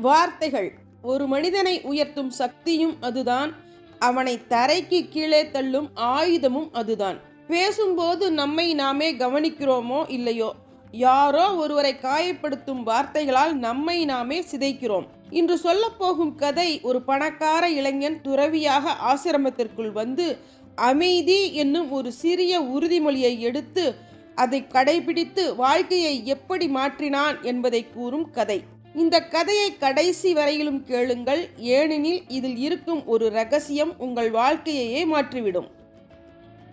வார்த்தைகள். ஒரு மனிதனை உயர்த்தும் சக்தியும் அதுதான். அவனை தரைக்கு கீழே தள்ளும் ஆயுதமும் அதுதான். பேசும்போது நம்மை நாமே கவனிக்கிறோமோ இல்லையோ? யாரோ ஒருவரை காயப்படுத்தும் வார்த்தைகளால் நம்மை நாமே சிதைக்கிறோம். இன்று சொல்லப்போகும் கதை ஒரு பணக்கார இளைஞன் துறவியாக ஆசிரமத்திற்குள் வந்து அமைதி என்னும் ஒரு சிறிய உறுதிமொழியை எடுத்து அதை கடைபிடித்து வாழ்க்கையை எப்படி மாற்றினான் என்பதை கூறும் கதை. இந்த கதையை கடைசி வரையிலும் கேளுங்கள். ஏனெனில் இதில் இருக்கும் ஒரு ரகசியம் உங்கள் வாழ்க்கையையே மாற்றிவிடும்.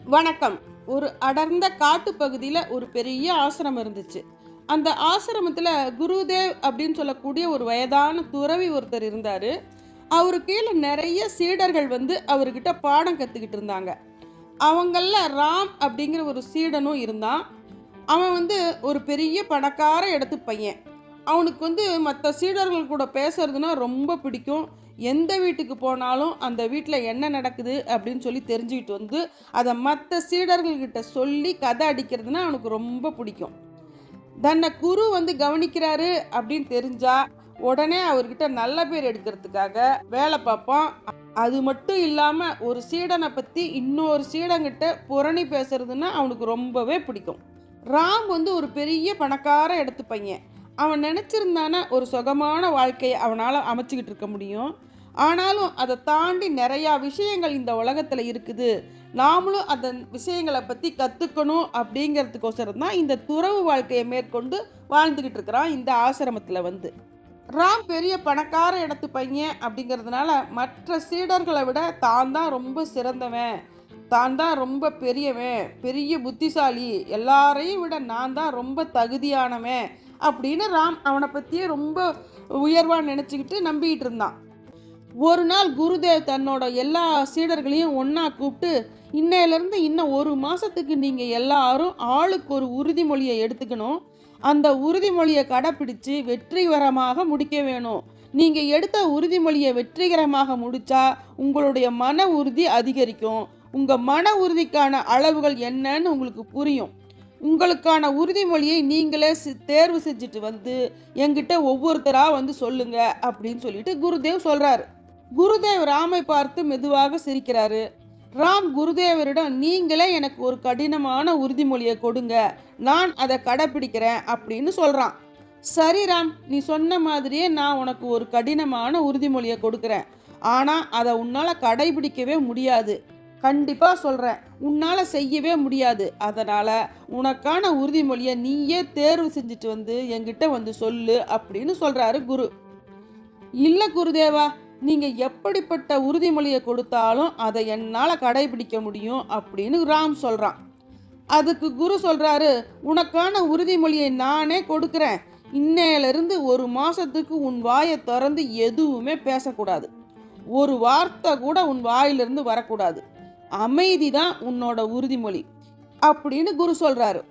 வணக்கம். ஒரு அடர்ந்த காட்டு பகுதியில் ஒரு பெரிய ஆசிரமம் இருந்துச்சு. அந்த ஆசிரமத்தில் குருதேவ் அப்படின்னு சொல்லக்கூடிய ஒரு வயதான துறவி ஒருத்தர் இருந்தார். அவரு கீழே நிறைய சீடர்கள் வந்து அவர்கிட்ட பாடம் கற்றுக்கிட்டு இருந்தாங்க. அவங்களில் ராம் அப்படிங்கிற ஒரு சீடனும் இருந்தான். அவன் வந்து ஒரு பெரிய பணக்கார இடத்து பையன். அவனுக்கு வந்து மற்ற சீடர்கள் கூட பேசுறதுனா ரொம்ப பிடிக்கும். எந்த வீட்டுக்கு போனாலும் அந்த வீட்டில் என்ன நடக்குது அப்படின்னு சொல்லி தெரிஞ்சுக்கிட்டு வந்து அதை மற்ற சீடர்கள்கிட்ட சொல்லி கதை அடிக்கிறதுனா அவனுக்கு ரொம்ப பிடிக்கும். தன்னை குரு வந்து கவனிக்கிறாரு அப்படின்னு தெரிஞ்சா உடனே அவர்கிட்ட நல்ல பேர் எடுக்கிறதுக்காக வேலை பார்ப்போம் அது மட்டும் இல்லாமல் ஒரு சீடனை பற்றி இன்னொரு சீடங்கிட்ட புரணி பேசுறதுன்னா அவனுக்கு ரொம்பவே பிடிக்கும். ராம் வந்து ஒரு பெரிய பணக்கார இடத்து பையன். அவன் நினச்சிருந்தானா ஒரு சுகமான வாழ்க்கையை அவனால் அமைச்சிக்கிட்டு இருக்க முடியும்? ஆனாலும் அதை தாண்டி நிறையா விஷயங்கள் இந்த உலகத்தில் இருக்குது. நாமளும் அந்த விஷயங்களை பற்றி கற்றுக்கணும் அப்படிங்கிறதுக்கோசரம் தான் இந்த துறவு வாழ்க்கையை மேற்கொண்டு வாழ்ந்துக்கிட்டு இருக்கிறான் இந்த ஆசிரமத்தில் வந்து. ராம் பெரிய பணக்கார இடத்து பையன் அப்படிங்கிறதுனால மற்ற சீடர்களை விட தான் தான் ரொம்ப சிறந்தவன். தான் தான் ரொம்ப பெரியவன் பெரிய புத்திசாலி. எல்லாரையும் விட நான் தான் ரொம்ப தகுதியானவன் அப்படின்னு ராம் அவனை பற்றியே ரொம்ப உயர்வாக நினச்சிக்கிட்டு நம்பிக்கிட்டு இருந்தான். ஒரு நாள் குருதேவ் தன்னோட எல்லா சீடர்களையும் ஒன்றா கூப்பிட்டு இன்னையிலேருந்து இன்னும் ஒரு மாதத்துக்கு நீங்கள் எல்லாரும் ஆளுக்கு ஒரு உறுதிமொழியை எடுத்துக்கணும். அந்த உறுதிமொழியை கடைப்பிடிச்சு வெற்றிகரமாக முடிக்க வேணும். நீங்கள் எடுத்த உறுதிமொழியை வெற்றிகரமாக முடித்தா உங்களுடைய மன உறுதி அதிகரிக்கும். உங்கள் மன உறுதிக்கான அளவுகள் என்னன்னு உங்களுக்கு புரியும். உங்களுக்கான உறுதிமொழியை நீங்களே தேர்வு செஞ்சுட்டு வந்து எங்கிட்ட ஒவ்வொருத்தராக வந்து சொல்லுங்க அப்படின்னு சொல்லிட்டு குருதேவ் சொல்றாரு. குருதேவ் ராமை பார்த்து மெதுவாக சிரிக்கிறாரு. ராம் குருதேவரிடம் நீங்களே எனக்கு ஒரு கடினமான உறுதிமொழியை கொடுங்க. நான் அதை கடைப்பிடிக்கிறேன் அப்படின்னு சொல்றான். சரி ராம் நீ சொன்ன மாதிரியே நான் உனக்கு ஒரு கடினமான உறுதிமொழியை கொடுக்குறேன். ஆனால் அதை உன்னால் கடைபிடிக்கவே முடியாது. கண்டிப்பாக சொல்கிறேன் உன்னால் செய்யவே முடியாது. அதனால் உனக்கான உறுதிமொழியை நீயே தேர்வு செஞ்சுட்டு வந்து என்கிட்ட வந்து சொல்லு அப்படின்னு சொல்கிறாரு குரு. இல்லை குருதேவா நீங்கள் எப்படிப்பட்ட உறுதிமொழியை கொடுத்தாலும் அதை என்னால் கடைபிடிக்க முடியும் அப்படின்னு ராம் சொல்கிறான் அதுக்கு குரு சொல்கிறாரு உனக்கான உறுதிமொழியை நானே கொடுக்குறேன். இன்னையிலிருந்து ஒரு மாதத்துக்கு உன் வாயை திறந்து எதுவுமே பேசக்கூடாது. ஒரு வார்த்தை கூட உன் வாயிலிருந்து வரக்கூடாது. அமைதி தான் உன்னோட உறுதிமொழி அப்படின்னு குரு சொல்றாரு.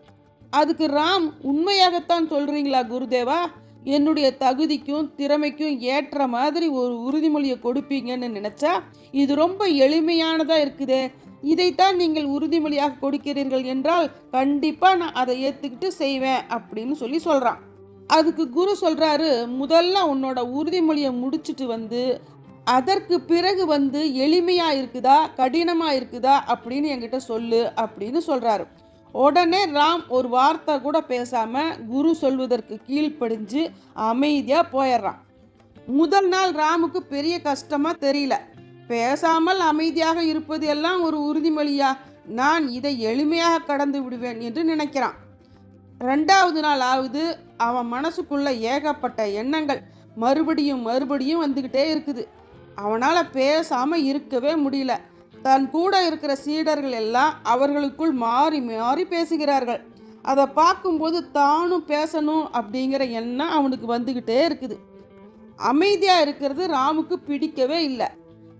அதுக்கு ராம் உண்மையாகத்தான் சொல்றீங்களா குருதேவா? என்னுடைய தகுதிக்கும் திறமைக்கும் ஏற்ற மாதிரி ஒரு உறுதிமொழியை கொடுப்பீங்கன்னு நினைச்சா இது ரொம்ப எளிமையானதா இருக்குதே. இதைத்தான் நீங்கள் உறுதிமொழியாக கொடுக்கிறீர்கள் என்றால் கண்டிப்பா நான் அதை ஏத்துக்கிட்டு செய்வேன் அப்படின்னு சொல்லி சொல்றான். அதுக்கு குரு சொல்றாரு முதல்ல உன்னோட உறுதிமொழியை முடிச்சிட்டு வந்து அதற்கு பிறகு வந்து எளிமையாக இருக்குதா கடினமாக இருக்குதா அப்படின்னு என்கிட்ட சொல்லு அப்படின்னு சொல்கிறாரு உடனே ராம் ஒரு வார்த்தை கூட பேசாமல் குரு சொல்வதற்கு கீழ்ப்படிஞ்சு அமைதியாக போயிடுறான். முதல் நாள் ராமுக்கு பெரிய கஷ்டமாக தெரியல. பேசாமல் அமைதியாக இருப்பது எல்லாம் ஒரு உறுதிமொழியா? நான் இதை எளிமையாக கடந்து விடுவேன் என்று நினைக்கிறான். ரெண்டாவது நாள் ஆகுது அவன் மனசுக்குள்ள ஏகப்பட்ட எண்ணங்கள் மறுபடியும் மறுபடியும் வந்துக்கிட்டே இருக்குது. அவனால் பேசாமல் இருக்கவே முடியல. தன் கூட இருக்கிற சீடர்கள் எல்லாம் அவர்களுக்குள் மாறி மாறி பேசுகிறார்கள். அதை பார்க்கும்போது தானும் பேசணும் அப்படிங்கிற எண்ணம் அவனுக்கு வந்துக்கிட்டே இருக்குது. அமைதியாக இருக்கிறது ராமுக்கு பிடிக்கவே இல்லை.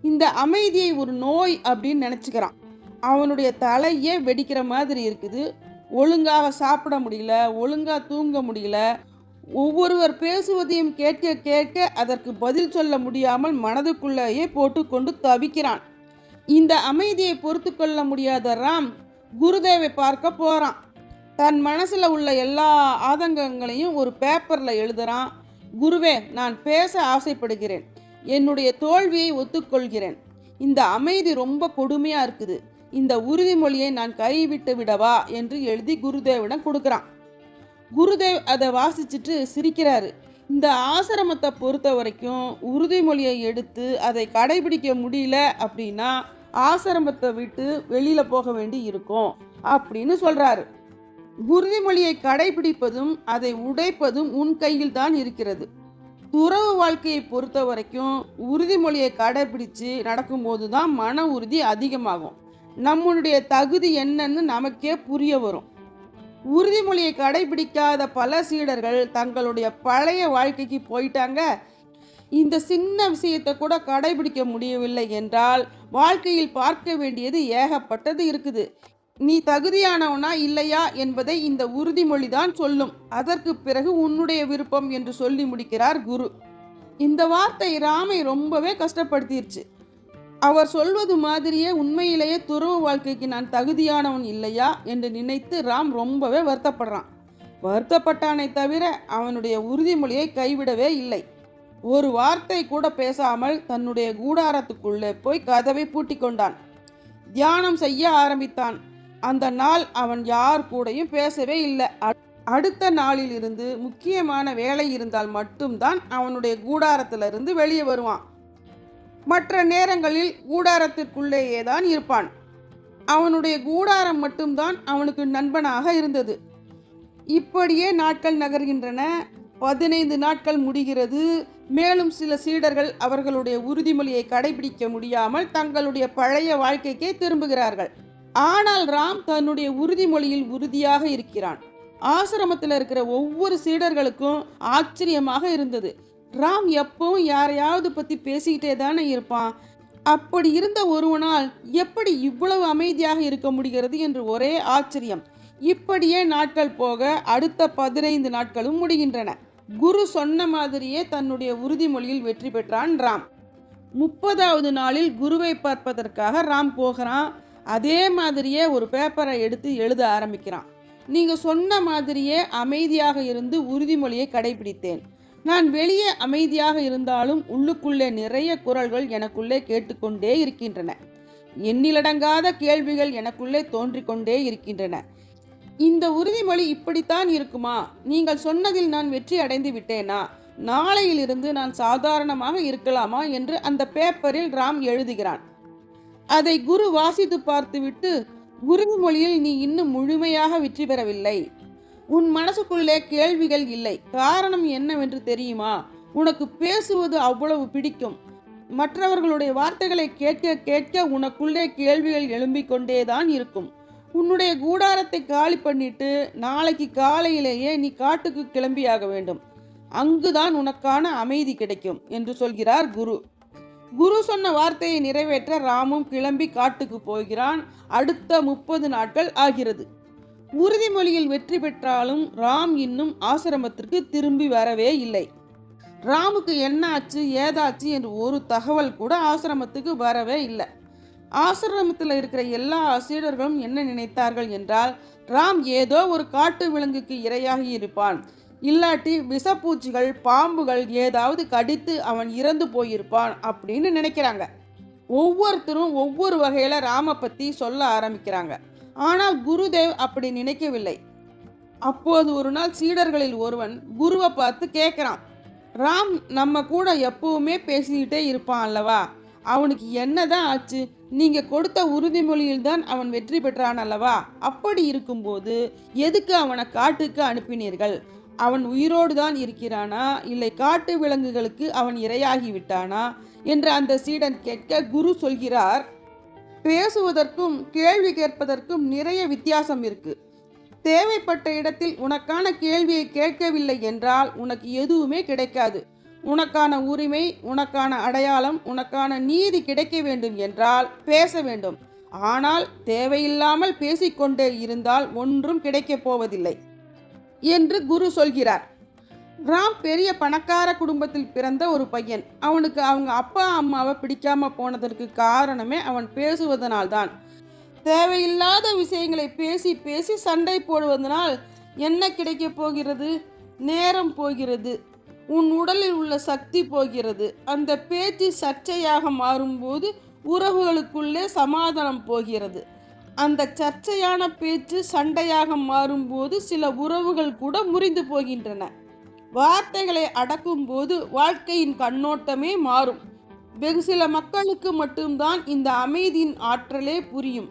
இந்த அமைதியை ஒரு நோய் அப்படின்னு நினச்சிக்கிறான். அவனுடைய தலையே வெடிக்கிற மாதிரி இருக்குது. ஒழுங்காக சாப்பிட முடியல ஒழுங்காக தூங்க முடியல ஒவ்வொருவர் பேசுவதையும் கேட்க கேட்க அதற்கு பதில் சொல்ல முடியாமல் மனதுக்குள்ளேயே போட்டுக்கொண்டு தவிக்கிறான். இந்த அமைதியை பொறுத்து கொள்ள முடியாத ராம் குருதேவை பார்க்க போகிறான் தன் மனசில் உள்ள எல்லா ஆதங்கங்களையும் ஒரு பேப்பரில் எழுதுறான். குருவே நான் பேச ஆசைப்படுகிறேன். என்னுடைய தோல்வியை ஒத்துக்கொள்கிறேன். இந்த அமைதி ரொம்ப கொடுமையாக இருக்குது. இந்த உறுதிமொழியை நான் கைவிட்டு விடவா என்று எழுதி குருதேவிடம் கொடுக்குறான். குருதேவ் அதை வாசிச்சுட்டு சிரிக்கிறாரு. இந்த ஆசிரமத்தை பொறுத்த வரைக்கும் உறுதிமொழியை எடுத்து அதை கடைபிடிக்க முடியல அப்படின்னா ஆசிரமத்தை விட்டு வெளியில போக வேண்டி இருக்கும் அப்படின்னு சொல்றாரு. உறுதிமொழியை கடைபிடிப்பதும் அதை உடைப்பதும் உன் கையில் தான் இருக்கிறது. துறவு வாழ்க்கையை பொறுத்த வரைக்கும் உறுதிமொழியை கடைபிடிச்சு நடக்கும்போது தான் மன உறுதி அதிகமாகும். நம்மளுடைய தகுதி என்னன்னு நமக்கே புரிய வரும். உறுதிமொழியை கடைபிடிக்காத பல சீடர்கள் தங்களுடைய பழைய வாழ்க்கைக்கு போயிட்டாங்க. இந்த சின்ன விஷயத்தை கூட கடைபிடிக்க முடியவில்லை என்றால் வாழ்க்கையில் பார்க்க வேண்டியது ஏகப்பட்டது இருக்குது. நீ தகுதியானவனா இல்லையா என்பதை இந்த உறுதிமொழி தான் சொல்லும். அதற்கு பிறகு உன்னுடைய விருப்பம் என்று சொல்லி முடிக்கிறார் குரு. இந்த வார்த்தை ராமை ரொம்பவே கஷ்டப்படுத்திருச்சு. அவர் சொல்வது மாதிரியே உண்மையிலேயே துறவு வாழ்க்கைக்கு நான் தகுதியானவன் இல்லையா என்று நினைத்து ராம் ரொம்பவே வருத்தப்படுறான். வருத்தப்பட்டானே தவிர அவனுடைய உறுதிமொழியை கைவிடவே இல்லை. ஒரு வார்த்தை கூட பேசாமல் தன்னுடைய கூடாரத்துக்குள்ளே போய் கதவை பூட்டி கொண்டான். தியானம் செய்ய ஆரம்பித்தான். அந்த நாள் அவன் யார் கூடயும் பேசவே இல்லை. அ- அடுத்த நாளில் இருந்து முக்கியமான வேலை இருந்தால் மட்டும்தான் அவனுடைய கூடாரத்திலிருந்து வெளியே வருவான். மற்ற நேரங்களில் கூடாரத்திற்குள்ளேயே தான் இருப்பான். அவனுடைய கூடாரம் மட்டும்தான் அவனுக்கு நண்பனாக இருந்தது. இப்படியே நாட்கள் நகர்கின்றன. பதினைந்து நாட்கள் முடிகிறது. மேலும் சில சீடர்கள் அவர்களுடைய உறுதிமொழியை கடைபிடிக்க முடியாமல் தங்களுடைய பழைய வாழ்க்கைக்கே திரும்புகிறார்கள். ஆனால் ராம் தன்னுடைய உறுதிமொழியில் உறுதியாக இருக்கிறான். ஆசிரமத்தில் இருக்கிற ஒவ்வொரு சீடர்களுக்கும் ஆச்சரியமாக இருந்தது. ராம் எப்பவும் யாரையாவது பத்தி பேசிக்கிட்டே தானே இருப்பான். அப்படி இருந்த ஒருவனால் எப்படி இவ்வளவு அமைதியாக இருக்க முடிகிறது என்று ஒரே ஆச்சரியம். இப்படியே நாட்கள் போக அடுத்த பதினைந்து நாட்களும் முடிகின்றன. குரு சொன்ன மாதிரியே தன்னுடைய உறுதிமொழியில் வெற்றி பெற்றான் ராம். முப்பதாவது நாளில் குருவை பார்ப்பதற்காக ராம் போகிறான். அதே மாதிரியே ஒரு பேப்பரை எடுத்து எழுத ஆரம்பிக்கிறான். நீங்க சொன்ன மாதிரியே அமைதியாக இருந்து உறுதிமொழியை கடைபிடித்தேன். நான் வெளியே அமைதியாக இருந்தாலும் உள்ளுக்குள்ளே நிறைய குரல்கள் எனக்குள்ளே கேட்டுக்கொண்டே இருக்கின்றன. எண்ணிலடங்காத கேள்விகள் எனக்குள்ளே தோன்றிக் கொண்டே இருக்கின்றன. இந்த உறுதிமொழி இப்படித்தான் இருக்குமா? நீங்கள் சொன்னதில் நான் வெற்றி அடைந்து விட்டேனா? நாளையிலிருந்து நான் சாதாரணமாக இருக்கலாமா? என்று அந்த பேப்பரில் ராம் எழுதுகிறான். அதை குரு வாசித்து பார்த்துவிட்டு உறுதிமொழியில் நீ இன்னும் முழுமையாக வெற்றி பெறவில்லை. உன் மனசுக்குள்ளே கேள்விகள் இல்லை. காரணம் என்னவென்று தெரியுமா? உனக்கு பேசுவது அவ்வளவு பிடிக்கும். மற்றவர்களுடைய வார்த்தைகளை கேட்க கேட்க உனக்குள்ளே கேள்விகள் எழும்பிக் கொண்டேதான் இருக்கும். உன்னுடைய கூடாரத்தை காலி பண்ணிட்டு நாளைக்கு காலையிலேயே நீ காட்டுக்கு கிளம்பியாக வேண்டும். அங்குதான் உனக்கான அமைதி கிடைக்கும் என்று சொல்கிறார் குரு. குரு சொன்ன வார்த்தையை நிறைவேற்ற ராமும் கிளம்பி காட்டுக்கு போகிறான். அடுத்த முப்பது நாட்கள் ஆகிறது. உறுதிமொழியில் வெற்றி பெற்றாலும் ராம் இன்னும் ஆசிரமத்திற்கு திரும்பி வரவே இல்லை. ராமுக்கு என்னாச்சு ஏதாச்சு என்று ஒரு தகவல் கூட ஆசிரமத்துக்கு வரவே இல்லை. ஆசிரமத்தில் இருக்கிற எல்லா சீடர்களும் என்ன நினைத்தார்கள் என்றால் ராம் ஏதோ ஒரு காட்டு விலங்குக்கு இரையாகி இருப்பான். இல்லாட்டி விஷப்பூச்சிகள் பாம்புகள் ஏதாவது கடித்து அவன் இறந்து போயிருப்பான் அப்படின்னு நினைக்கிறாங்க. ஒவ்வொருத்தரும் ஒவ்வொரு வகையில் ராம பற்றி சொல்ல ஆரம்பிக்கிறாங்க. ஆனால் குருதேவ் அப்படி நினைக்கவில்லை. அப்போது ஒரு நாள் சீடர்களில் ஒருவன் குருவை பார்த்து கேட்குறான் ராம் நம்ம கூட எப்பவுமே பேசிக்கிட்டே இருப்பான் அல்லவா? அவனுக்கு என்னதான் ஆச்சு? நீங்க கொடுத்த உறுதிமொழியில் தான் அவன் வெற்றி பெற்றான் அல்லவா? அப்படி இருக்கும்போது எதுக்கு அவனை காட்டுக்கு அனுப்பினீர்கள்? அவன் உயிரோடு தான் இருக்கிறானா? இல்லை காட்டு விலங்குகளுக்கு அவன் இரையாகி விட்டானா? என்று அந்த சீடன் கேட்க குரு சொல்கிறார் பேசுவதற்கும் கேள்வி கேட்பதற்கும் நிறைய வித்தியாசம் இருக்கு. தேவைப்பட்ட இடத்தில் உனக்கான கேள்வியை கேட்கவில்லை என்றால் உனக்கு எதுவுமே கிடைக்காது. உனக்கான உரிமை உனக்கான அடையாளம் உனக்கான நீதி கிடைக்க வேண்டும் என்றால் பேச வேண்டும். ஆனால் தேவையில்லாமல் பேசிக்கொண்டே இருந்தால் ஒன்றும் கிடைக்கப் போவதில்லை என்று குரு சொல்கிறார். ராம் பெரிய பணக்கார குடும்பத்தில் பிறந்த ஒரு பையன். அவனுக்கு அவங்க அப்பா அம்மாவை பிடிக்காம போனதற்கு காரணமே அவன் பேசுவதனால்தான். தேவையில்லாத விஷயங்களை பேசி பேசி சண்டை போடுவதனால் என்ன கிடைக்கப் போகிறது? நேரம் போகிறது. உன் உடலில் உள்ள சக்தி போகிறது. அந்த பேச்சு சர்ச்சையாக மாறும்போது உறவுகளுக்குள்ளே சமாதானம் போகிறது. அந்த சர்ச்சையான பேச்சு சண்டையாக மாறும்போது சில உறவுகள் கூட முறிந்து போகின்றன. வார்த்தைகளை அடக்கும் போது வாழ்க்கையின் கண்ணோட்டமே மாறும். வெகு சில மக்களுக்கு மட்டும்தான் இந்த அமைதியின் ஆற்றலே புரியும்.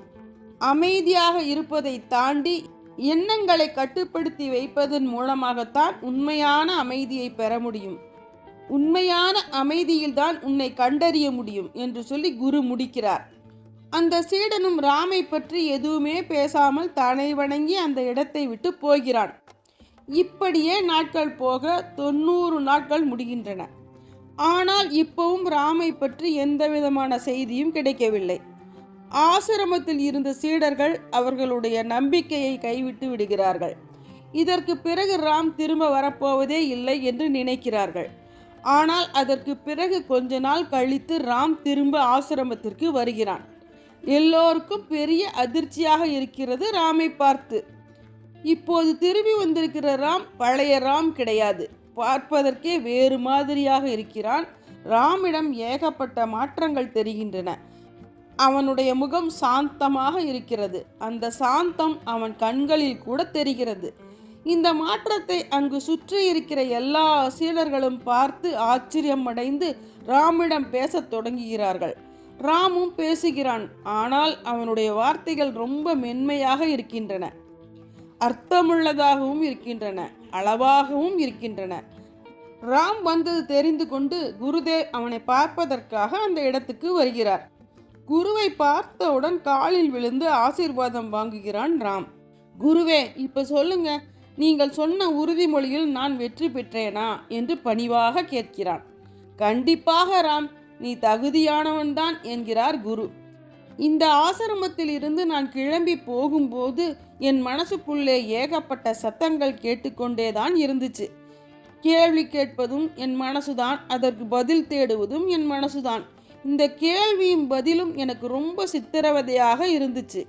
அமைதியாக இருப்பதை தாண்டி எண்ணங்களை கட்டுப்படுத்தி வைப்பதன் மூலமாகத்தான் உண்மையான அமைதியை பெற முடியும். உண்மையான அமைதியில்தான் உன்னை கண்டறிய முடியும் என்று சொல்லி குரு முடிக்கிறார். அந்த சீடனும் ராமை பற்றி எதுவுமே பேசாமல் தனை வணங்கி அந்த இடத்தை விட்டு போகிறான். இப்படியே நாட்கள் போக தொண்ணூறு நாட்கள் முடிகின்றன. ஆனால் இப்பவும் ராமை பற்றி எந்த விதமான செய்தியும் கிடைக்கவில்லை. ஆசிரமத்தில் இருந்த சீடர்கள் அவர்களுடைய நம்பிக்கையை கைவிட்டு விடுகிறார்கள். இதற்கு பிறகு ராம் திரும்ப வரப்போவதே இல்லை என்று நினைக்கிறார்கள். ஆனால் அதற்கு பிறகு கொஞ்ச நாள் கழித்து ராம் திரும்ப ஆசிரமத்திற்கு வருகிறான். எல்லோருக்கும் பெரிய அதிர்ச்சியாக இருக்கிறது ராமை பார்த்து. இப்போது திரும்பி வந்திருக்கிற ராம் பழைய ராம் கிடையாது. பார்ப்பதற்கே வேறு மாதிரியாக இருக்கிறான். ராமிடம் ஏகப்பட்ட மாற்றங்கள் தெரிகின்றன. அவனுடைய முகம் சாந்தமாக இருக்கிறது. அந்த சாந்தம் அவன் கண்களில் கூட தெரிகிறது. இந்த மாற்றத்தை அங்கு சுற்றி இருக்கிற எல்லா சீடர்களும் பார்த்து ஆச்சரியம் அடைந்து ராமிடம் பேசத் தொடங்குகிறார்கள். ராமும் பேசுகிறான். ஆனால் அவனுடைய வார்த்தைகள் ரொம்ப மென்மையாக இருக்கின்றன. அர்த்தமுள்ளதாகவும் இருக்கின்றன அளவாகவும் இருக்கின்றன. ராம் வந்தது தெரிந்து கொண்டு குருதேவ் அவனை பார்ப்பதற்காக அந்த இடத்துக்கு வருகிறார். குருவை பார்த்தவுடன் காலில் விழுந்து ஆசீர்வாதம் வாங்குகிறான் ராம். குருவே இப்ப சொல்லுங்க நீங்கள் சொன்ன உறுதிமொழியில் நான் வெற்றி பெற்றேனா என்று பணிவாக கேட்கிறான். கண்டிப்பாக ராம் நீ தகுதியானவன்தான் என்கிறார் குரு. இந்த ஆசிரமத்தில் இருந்து நான் கிளம்பி போகும்போது என் மனசுக்குள்ளே ஏகப்பட்ட சத்தங்கள் கேட்டுக்கொண்டேதான் இருந்துச்சு. கேள்வி கேட்பதும் என் மனசுதான் அதற்கு பதில் தேடுவதும் என் மனசுதான். இந்த கேள்வியும் பதிலும் எனக்கு ரொம்ப சித்திரவதையாக இருந்துச்சு.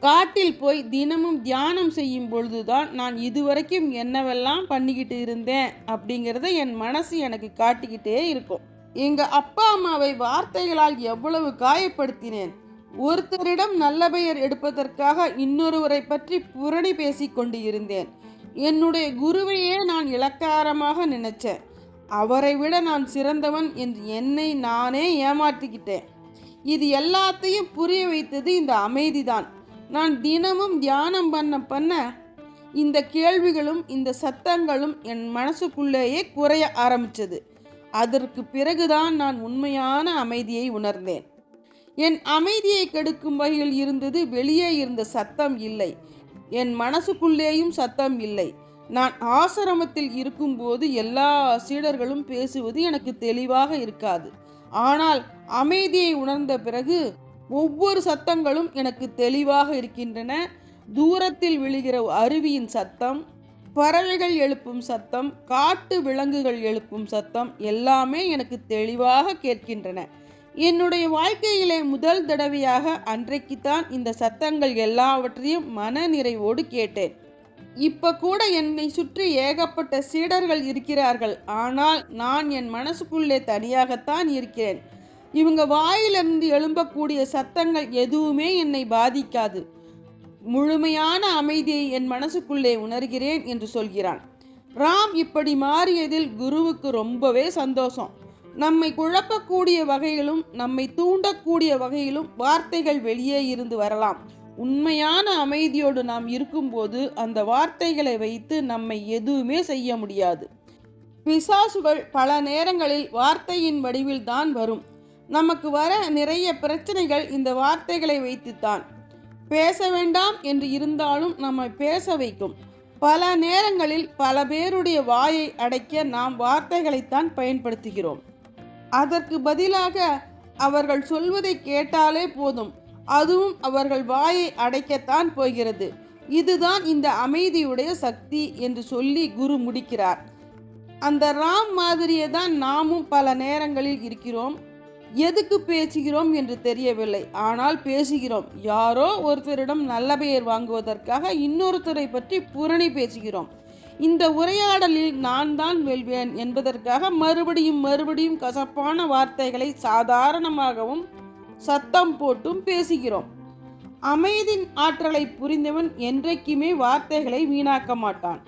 காட்டில் போய் தினமும் தியானம் செய்யும் பொழுதுதான் நான் இதுவரைக்கும் என்னவெல்லாம் பண்ணிக்கிட்டு இருந்தேன் அப்படிங்கிறத என் மனசு எனக்கு காட்டிக்கிட்டே இருக்கும். எங்கள் அப்பா அம்மாவை வார்த்தைகளால் எவ்வளவு காயப்படுத்தினேன். ஒருத்தரிடம் நல்ல பெயர் எடுப்பதற்காக இன்னொருவரை பற்றி புரணி பேசிக் கொண்டு இருந்தேன் என்னுடைய குருவையே நான் இலக்காரமாக நினைச்சேன் அவரை விட நான் சிறந்தவன் என்று என்னை நானே ஏமாற்றிக்கிட்டேன். இது எல்லாத்தையும் புரிய வைத்தது இந்த அமைதிதான். நான் தினமும் தியானம் பண்ண பண்ண இந்த கேள்விகளும் இந்த சத்தங்களும் என் மனசுக்குள்ளேயே குறைய ஆரம்பித்தது. அதற்கு பிறகுதான் நான் உண்மையான அமைதியை உணர்ந்தேன். என் அமைதியை கெடுக்கும் வகையில் இருந்தது வெளியே இருந்த சத்தம் இல்லை. என் மனசுக்குள்ளேயும் சத்தம் இல்லை. நான் ஆசிரமத்தில் இருக்கும்போது எல்லா சீடர்களும் பேசுவது எனக்கு தெளிவாக இருக்காது. ஆனால் அமைதியை உணர்ந்த பிறகு ஒவ்வொரு சத்தங்களும் எனக்கு தெளிவாக இருக்கின்றன. தூரத்தில் விழுகிற அருவியின் சத்தம் பறவைகள் எழுப்பும் சத்தம் காட்டு விலங்குகள் எழுப்பும் சத்தம் எல்லாமே எனக்கு தெளிவாக கேட்கின்றன. என்னுடைய வாழ்க்கையிலே முதல் தடவையாக அன்றைக்குத்தான் இந்த சத்தங்கள் எல்லாவற்றையும் மன நிறைவோடு கேட்டேன். இப்ப கூட என்னை சுற்றி ஏகப்பட்ட சீடர்கள் இருக்கிறார்கள். ஆனால் நான் என் மனசுக்குள்ளே தனியாகத்தான் இருக்கிறேன். இவங்க வாயிலிருந்து எழும்பக்கூடிய சத்தங்கள் எதுவுமே என்னை பாதிக்காது. முழுமையான அமைதியை என் மனசுக்குள்ளே உணர்கிறேன் என்று சொல்கிறான். ராம் இப்படி மாறியதில் குருவுக்கு ரொம்பவே சந்தோஷம். நம்மை குழப்பக்கூடிய வகையிலும் நம்மை தூண்டக்கூடிய வகையிலும் வார்த்தைகள் வெளியே இருந்து வரலாம். உண்மையான அமைதியோடு நாம் இருக்கும்போது அந்த வார்த்தைகளை வைத்து நம்மை எதுவுமே செய்ய முடியாது. பிசாசுகள் பல நேரங்களில் வார்த்தையின் வடிவில் தான் வரும். நமக்கு வர நிறைய பிரச்சனைகள் இந்த வார்த்தைகளை வைத்துத்தான். பேச வேண்டாம் என்று இருந்தாலும் நம்மை பேச வைக்கும். பல நேரங்களில் பல பேருடைய வாயை அடைக்க நாம் வார்த்தைகளைத்தான் பயன்படுத்துகிறோம். அதற்கு பதிலாக அவர்கள் சொல்வதை கேட்டாலே போதும். அதுவும் அவர்கள் வாயை அடைக்கத்தான் போகிறது. இதுதான் இந்த அமைதியுடைய சக்தி என்று சொல்லி குரு முடிக்கிறார். அந்த ராம் மாதிரியே தான் நாமும் பல நேரங்களில் இருக்கிறோம். எதுக்கு பேசுகிறோம் என்று தெரியவில்லை. ஆனால் பேசுகிறோம். யாரோ ஒருத்தரிடம் நல்ல பெயர் வாங்குவதற்காக இன்னொருத்தரை பற்றி புரணி பேசுகிறோம். இந்த உரையாடலில் நான் தான் வெல்வேன் என்பதற்காக மறுபடியும் மறுபடியும் கசப்பான வார்த்தைகளை சாதாரணமாகவும் சத்தம் போட்டும் பேசுகிறோம். அமைதியின் ஆற்றலை புரிந்தவன் என்றைக்குமே வார்த்தைகளை வீணாக்க மாட்டான்.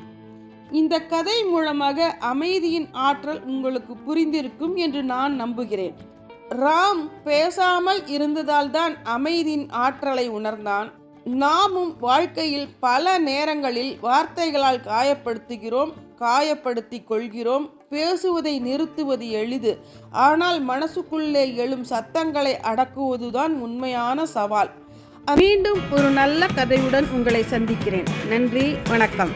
இந்த கதை மூலமாக அமைதியின் ஆற்றல் உங்களுக்கு புரிந்திருக்கும் என்று நான் நம்புகிறேன். ராம் பேசாமல் இருந்ததால்தான் அமைதியின் ஆற்றலை உணர்ந்தான். நாமும் வாழ்க்கையில் பல நேரங்களில் வார்த்தைகளால் காயப்படுத்துகிறோம் காயப்படுத்திக் கொள்கிறோம். பேசுவதை நிறுத்துவது எளிது. ஆனால் மனசுக்குள்ளே எழும் சத்தங்களை அடக்குவதுதான் உண்மையான சவால். மீண்டும் ஒரு நல்ல கதையுடன் உங்களை சந்திக்கிறேன். நன்றி வணக்கம்.